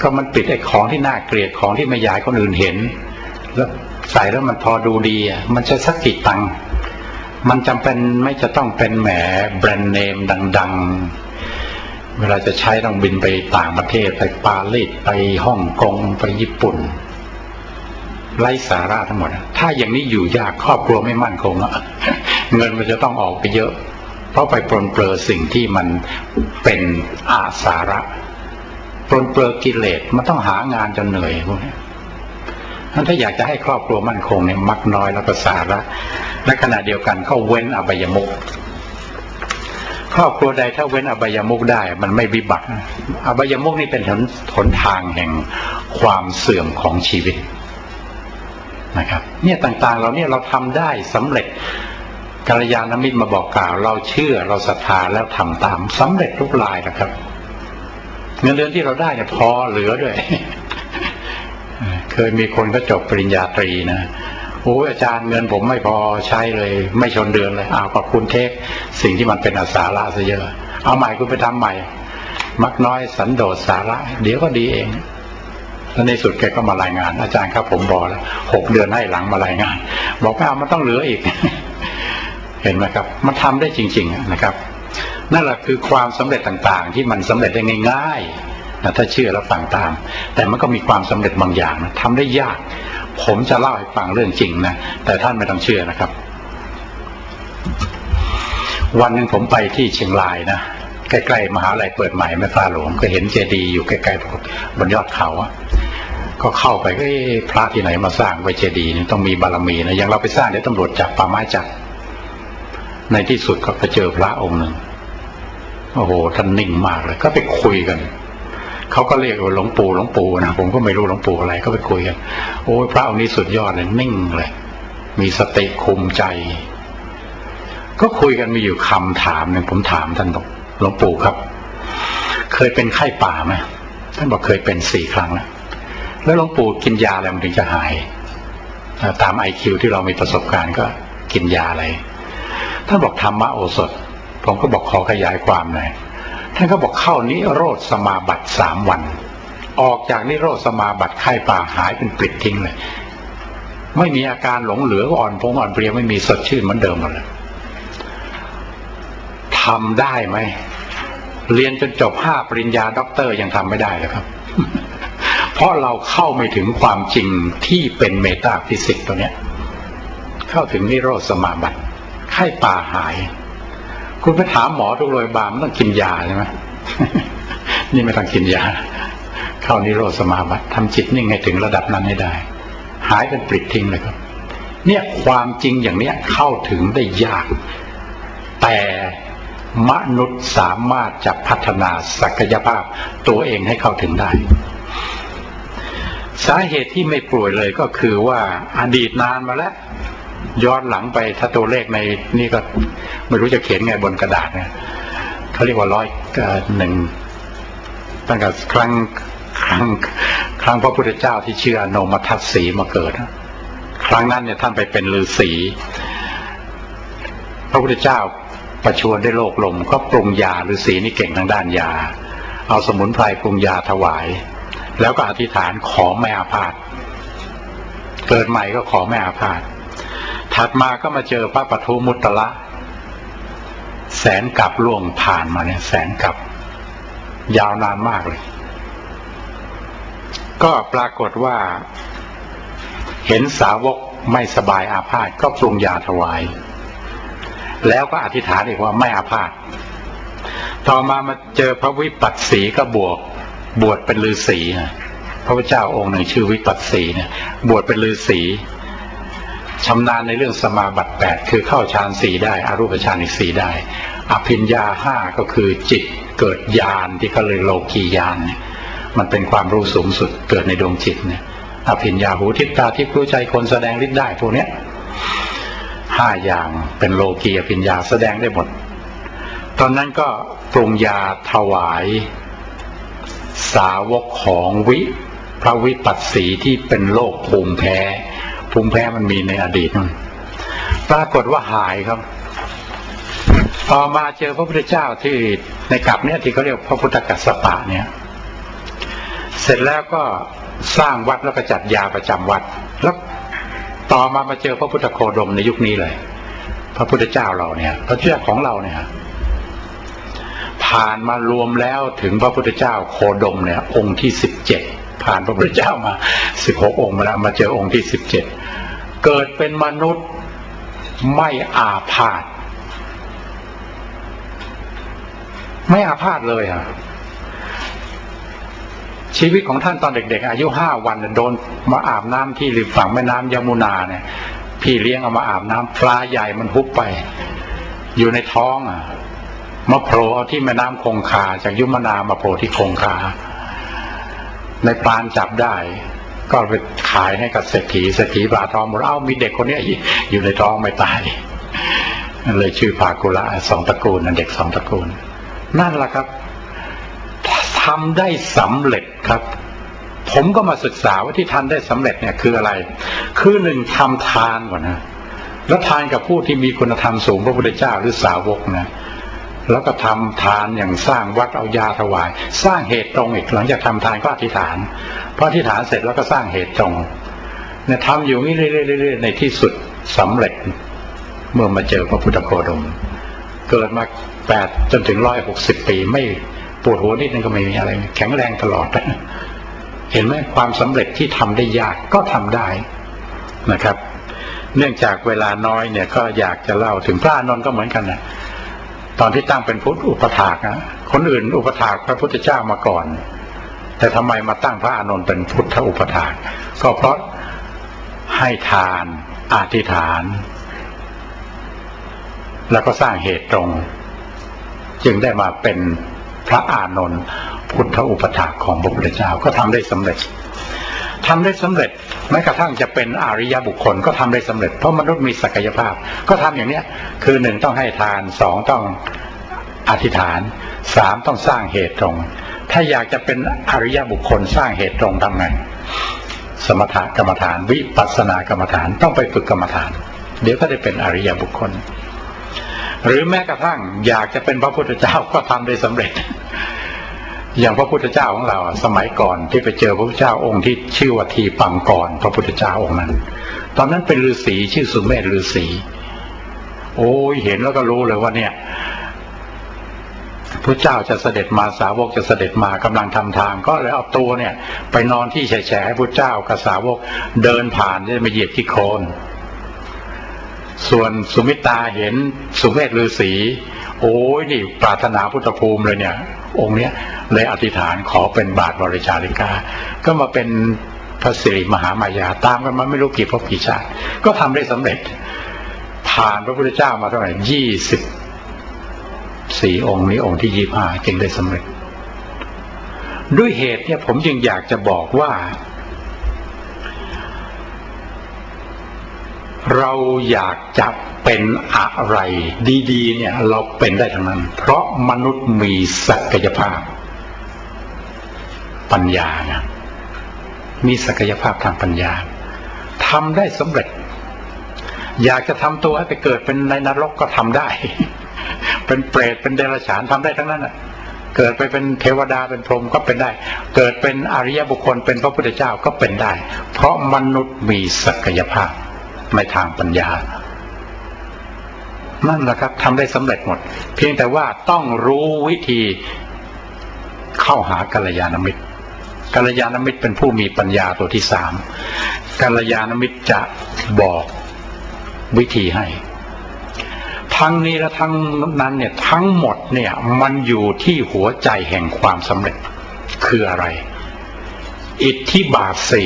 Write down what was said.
ก็มันปิดไอ้ของที่น่าเกลียดของที่ไม่อยากคนอื่นเห็น แล้วใส่แล้วมันพอดูดีมันจะสักกี่ตังค์มันจำเป็นไม่จะต้องเป็นแหมแบรนด์เนมดัง ๆ เวลาจะใช้ต้องบินไปต่างประเทศไปปารีสไปฮ่องกงไปญี่ปุ่นไร้สาระทั้งหมด ถ้าอย่างนี้อยู่ยากครอบครัวไม่มั่นคงอะเงินมันจะต้องออกไปเยอะ เพราะไปปลนเปลือสิ่งที่มันเป็นอาสาระ ปลนเปลือกิเลสมันต้องหางานจนเหนื่อยพวกนี้ท่านถ้าอยากจะให้ครอบครัวมั่นคงเนี่ยมักน้อยแล้วก็สาระและขณะเดียวกันก็เว้นอบายมุกครอบครัวใดถ้าเว้นอบายมุกได้ มันไม่วิบัติอบายมุกนี่เป็นหนหนทางแห่งความเสื่อมของชีวิตนะครับ เนี่ยต่างๆเราเนี่ยเราทำได้สำเร็จกัลยาณมิตรมาบอกกล่าว เราเชื่อเราศรัทธาแล้วทำตามสำเร็จทุกรายนะครับ เงินเดือนที่เราได้เนี่ยพอเหลือด้วย เคยมีคนก็จบปริญญาตรีนะโอ้ยอาจารย์เงินผมไม่พอใช้เลย ไม่ชนเดือนเลยอ้าวขอบคุณเทคสิ่งที่มันเป็นอาสาระซะเยอะ เอาใหม่คุณไปทำใหม่ มักน้อยสันโดษสาระ เดี๋ยวก็ดีเองแล้วในสุดแกก็มารายงาน อาจารย์ครับผมบอกแล้วหกเดือนให้หลังมารายงาน บอกไม่เอามันต้องเหลืออีก เห็นไหมครับ มันทำได้จริง ๆ นะครับ นั่นแหละคือความสำเร็จต่างๆ ที่มันสำเร็จได้ง่ายๆนะถ้าเชื่อแล้วฟังตาม แต่มันก็มีความสำเร็จบางอย่างนะทำได้ยาก ผมจะเล่าให้ฟังเรื่องจริงนะแต่ท่านไม่ต้องเชื่อนะครับ วันหนึ่งผมไปที่เชียงรายนะใกล้ๆมหาลัยเปิดใหม่แม่ฟ้าหลวงก็เห็นเจดีย์อยู่ใกล้ๆบนยอดเขาอะก็เข้าไปก็เอ๊ะพระที่ไหนมาสร้างไว้เจดีย์นี่ต้องมีบารมีนะอย่างเราไปสร้างเดี๋ยวตำรวจจับป่าไม้จับในที่สุดก็ไปเจอพระองค์หนึ่ง โอ้โหท่านนิ่งมากเลย ก็ไปคุยกันเขาก็เรียกว่าหลวงปู่หลวงปู่นะผมก็ไม่รู้หลวงปู่อะไรก็ไปคุยกันโอ้ยพระองค์นี้สุดยอดเลยนิ่งเลย มีสติคุมใจ ก็คุยกันมีอยู่คำถามหนึ่งผมถามท่านบอกหลวงปู่ครับ เคยเป็นไข้ป่าไหมท่านบอกเคยเป็นสี่ครั้งแล้วแล้วหลวงปู่กินยาอะไรมันถึงจะหายตามไอคิวที่เรามีประสบการณ์ก็กินยาอะไรท่านบอกธรรมะโอสถ ผมก็บอกขอขยายความหน่อยท่านก็บอกเข้านิโรธสมาบัติสามวัน ออกจากนิโรธสมาบัติไข้ป่าหายเป็นปลิดทิ้งเลยไม่มีอาการหลงเหลืออ่อนพงอ่อนเพลียไม่มีสดชื่นเหมือนเดิมหมดเลยทำได้ไหมเรียนจนจบห้าปริญญาด็อกเตอร์ยังทำไม่ได้เลยครับ เพราะเราเข้าไม่ถึงความจริงที่เป็นเมตาฟิสิกตัวเนี้ย เข้าถึงนิโรธสมาบัติไข้ป่าหาย คุณไปถามหมอทุกโรงพยาบาลมันต้องกินยาใช่ไหมนี่ไม่ต้องกินยา เข้านิโรธสมาบัติทำจิตนิ่งให้ถึงระดับนั้นให้ได้ หายเป็นปลิดทิ้งเลยครับ เนี่ยความจริงอย่างเนี้ยเข้าถึงได้ยาก แต่มนุษย์สามารถจะพัฒนาศักยภาพตัวเองให้เข้าถึงได้ สาเหตุที่ไม่ป่วยเลยก็คือว่าอดีตนานมาแล้ว ย้อนหลังไปถ้าตัวเลขในนี่ก็ไม่รู้จะเขียนไงบนกระดาษเนี่ยเขาเรียกว่าร้อยหนึ่งตั้งแต่ครั้งครั้งครั้งพระพุทธเจ้าที่เชื่อโนมทัศสีมาเกิด ครั้งนั้นเนี่ยท่านไปเป็นฤาษีพระพุทธเจ้าประชวรได้โลกลม ก็ปรุงยาฤาษีนี่เก่งทางด้านยา เอาสมุนไพรปรุงยาถวาย แล้วก็อธิษฐานขอไม่อาพาธเกิดใหม่ก็ขอไม่อาพาธ ถัดมาก็มาเจอพระปทุมุตตะแสนกับล่วงผ่านมาเนี่ย แสนกับ ยาวนานมากเลย ก็ปรากฏว่า เห็นสาวกไม่สบายอาพาธก็ปรุงยาถวาย แล้วก็อธิษฐานอีกว่าไม่อาพาธต่อมามาเจอพระวิปัสสีก็บวก บวชเป็นฤาษีพระพุทธเจ้าองค์หนึ่งชื่อวิปัสสีเนี่ยบวชเป็นฤาษี ชำนาญในเรื่องสมาบัติแปดคือเข้าฌานสี่ได้อารูปฌานอีกสี่ได้ อภิญญาห้าก็คือจิตเกิดญาณที่เขาเลยโลกีญาณเนี่ยมันเป็นความรู้สูงสุดเกิดในดวงจิตเนี่ยอภิญญาหูทิพตาทิพรู้ใจคนแสดงฤทธิ์ได้พวกเนี้ยห้าอย่างเป็นโลกีอภิญญาแสดงได้หมด ตอนนั้นก็ปรุงยาถวาย สาวกของวิพระวิปัสสีที่เป็นโรคภูมิแพ้ ภูมิแพ้มันมีในอดีตนั่นปรากฏว่าหายครับต่อมาเจอพระพุทธเจ้าที่ในกลับเนี่ยที่เขาเรียกพระพุทธกัสสปะเนี่ย เสร็จแล้วก็สร้างวัดแล้วก็จัดยาประจำวัด แล้วต่อมามาเจอพระพุทธโคดมในยุคนี้เลย พระพุทธเจ้าเราเนี่ย พระเจ้าของเราเนี่ย ผ่านมารวมแล้วถึงพระพุทธเจ้าโคดมเนี่ย องค์ที่สิบเจ็ด ผ่านพระพุทธเจ้ามาสิบหกองค์มาแล้วมาเจอองค์ที่สิบเจ็ดเกิดเป็นมนุษย์ไม่อาพาธไม่อาพาธเลยอะชีวิตของท่านตอนเด็ก ๆ อายุห้าวันโดนมาอาบน้ำที่ริมฝั่งแม่น้ำยมุนาเนี่ย พี่เลี้ยงเอามาอาบน้ำปลาใหญ่มันฮุบไป อยู่ในท้องอะมาโผล่ที่แม่น้ำคงคาจากยุมนามาโผล่ที่คงคา ในปานจับได้ ก็ไปขายให้กับเศรษฐีเศรษฐีบาทองบอกเอ้ามีเด็กคนนี้อยู่ในท้องไม่ตายเลยชื่อภากุละสองตระกูลนั่นเด็กสองตระกูล นั่นแหละครับทำได้สำเร็จครับ ผมก็มาศึกษาว่าที่ทำได้สำเร็จเนี่ยคืออะไร คือหนึ่งทำทานก่อนนะแล้วทานกับผู้ที่มีคุณธรรมสูงพระพุทธเจ้าหรือสาวกนะ แล้วก็ทำทานอย่างสร้างวัดเอายาถวาย สร้างเหตุตรงอีกหลังจากทำทานก็อธิษฐานพออธิษฐานเสร็จแล้วก็สร้างเหตุตรงเนี่ยทำอยู่นี่เรื่อยๆในที่สุดสำเร็จ เมื่อมาเจอพระพุทธโคดม เกิดมาแปดจนถึงร้อยหกสิบปีไม่ปวดหัวนิดนึงก็ไม่มีอะไร แข็งแรงตลอดเห็นไหมความสำเร็จที่ทำได้ยากก็ทำได้นะครับ เนื่องจากเวลาน้อยเนี่ยก็อยากจะเล่าถึงพระอนนท์ก็เหมือนกันนะ ตอนที่ตั้งเป็นพุทธอุปถากนะคนอื่นอุปถากพระพุทธเจ้ามาก่อน แต่ทำไมมาตั้งพระอานนท์เป็นพุทธอุปถาก ก็เพราะให้ทานอธิษฐาน แล้วก็สร้างเหตุตรง จึงได้มาเป็นพระอานนท์พุทธอุปถากของพระพุทธเจ้าก็ทำได้สำเร็จทำได้สำเร็จ แม้กระทั่งจะเป็นอริยบุคคลก็ทำได้สำเร็จ เพราะมนุษย์มีศักยภาพ ก็ทำอย่างเนี้ยคือหนึ่งต้องให้ทานสองต้องอธิษฐานสามต้องสร้างเหตุตรง ถ้าอยากจะเป็นอริยบุคคลสร้างเหตุตรงทำไงสมถกรรมฐาน วิปัสสนากรรมฐานต้องไปฝึกกรรมฐาน เดี๋ยวก็ได้เป็นอริยบุคคล หรือแม้กระทั่งอยากจะเป็นพระพุทธเจ้าก็ทำได้สำเร็จ อย่างพระพุทธเจ้าของเราสมัยก่อนที่ไปเจอพระพุทธเจ้าองค์ที่ชื่อว่าทีปังกรพระพุทธเจ้าองค์นั้น ตอนนั้นเป็นฤาษีชื่อสุเมธฤาษีโอ้ยเห็นแล้วก็รู้เลยว่าเนี่ยพระเจ้าจะเสด็จมาสาวกจะเสด็จมากำลังทำทาง ก็เลยเอาตัวเนี่ย ไปนอนที่แฉะให้พระเจ้ากับสาวกเดินผ่านจะมาเหยียบที่โคนส่วนสุมิตาเห็นสุเมธฤาษี โอ้ยนี่ปรารถนาพุทธภูมิเลยเนี่ย องค์เนี้ยเลยอธิษฐานขอเป็นบาทบริชาริกา ก็มาเป็นพระสิริมหามายาตามกันมาไม่รู้กี่พบกี่ชาติก็ทำได้สำเร็จ ผ่านพระพุทธเจ้ามาเท่าไหร่ยี่สิบสี่องค์นี้องค์ที่ยี่ห้าจึงได้สำเร็จ ด้วยเหตุเนี่ยผมจึงอยากจะบอกว่า เราอยากจะ เป็นอะไร ดีๆ เนี่ย เราเป็นได้ทั้งนั้น เพราะมนุษย์มีศักยภาพ ปัญญานะมีศักยภาพทางปัญญาทำได้สำเร็จ อยากจะทำตัวให้ไปเกิดเป็นในนรกก็ทำได้ เป็นเปรตเป็นเดรัจฉานทำได้ทั้งนั้นอะเกิดไปเป็นเทวดาเป็นพรหมก็เป็นได้ เกิดเป็นอริยบุคคลเป็นพระพุทธเจ้าก็เป็นได้ เพราะมนุษย์มีศักยภาพในทางปัญญา นั่นแหละครับทำได้สำเร็จหมด เพียงแต่ว่าต้องรู้วิธีเข้าหากัลยาณมิตรกัลยาณมิตรเป็นผู้มีปัญญาตัวที่สามกัลยาณมิตรจะบอกวิธีให้ ทั้งนี้และทั้งนั้นเนี่ยทั้งหมดเนี่ยมันอยู่ที่หัวใจแห่งความสำเร็จคืออะไร อิทธิบาทสี่